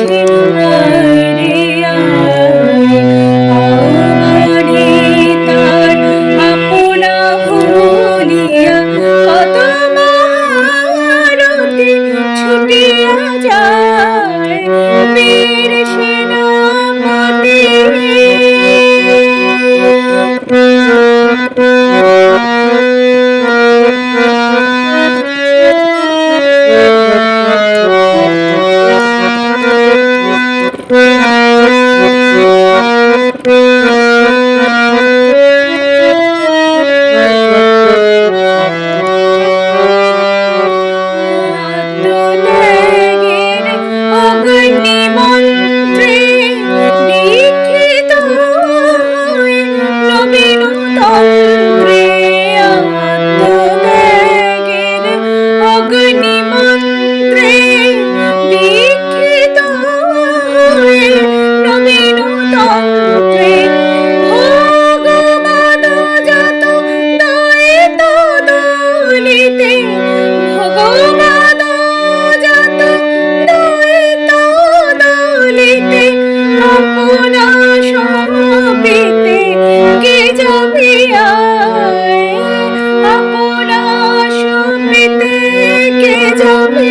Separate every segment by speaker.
Speaker 1: to the light. তুমি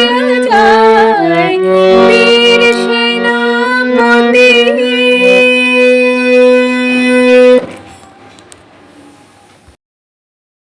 Speaker 1: Amen.